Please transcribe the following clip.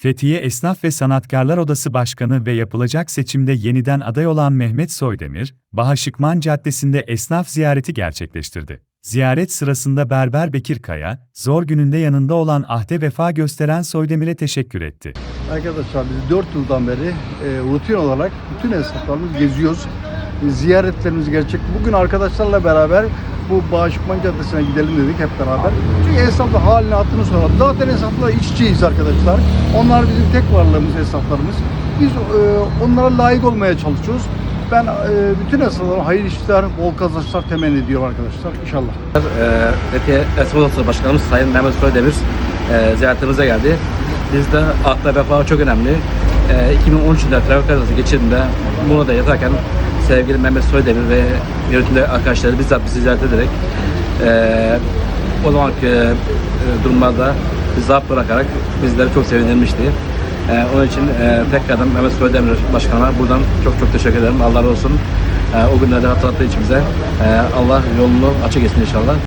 Fethiye Esnaf ve Sanatkarlar Odası Başkanı ve yapılacak seçimde yeniden aday olan Mehmet Soydemir, Baha Şıkman Caddesi'nde esnaf ziyareti gerçekleştirdi. Ziyaret sırasında Berber Bekir Kaya, zor gününde yanında olan ahde vefa gösteren Soydemir'e teşekkür etti. Arkadaşlar biz 4 yıldan beri e, rutin olarak bütün esnaflarımız geziyoruz. Ziyaretlerimiz gerçek. Bugün arkadaşlarla beraber bu Bağışıkman Caddesi'ne gidelim dedik hep beraber. Çünkü esnafla halini hatırını soralım. Zaten esnafla iç içeyiz arkadaşlar. Onlar bizim tek varlığımız esnaflarımız. Biz e, onlara layık olmaya çalışıyoruz. Ben e, bütün esnaflara hayırlı işler, bol kazançlar temenni ediyorum arkadaşlar. İnşallah. Fethiye Esnaf Başkanımız Sayın Mehmet Soydemir eee ziyaretimize geldi. Bizde akla vefa çok önemli. Eee 2013 yılında trafik kazası geçirdiğinde bunu da yatarken sevgili Mehmet Soydemir ve yönetimde arkadaşları bizzat bizi ziyaret ederek eee o zamanki eee, durumlarda zaaf bırakarak bizleri çok sevindirmişti. Eee onun için eee tekrardan Mehmet Soydemir Başkan'a buradan çok çok teşekkür ederim. Allah razı olsun. Eee o günleri hatırlattığı için bize. Eee Allah yolunu açık etsin inşallah.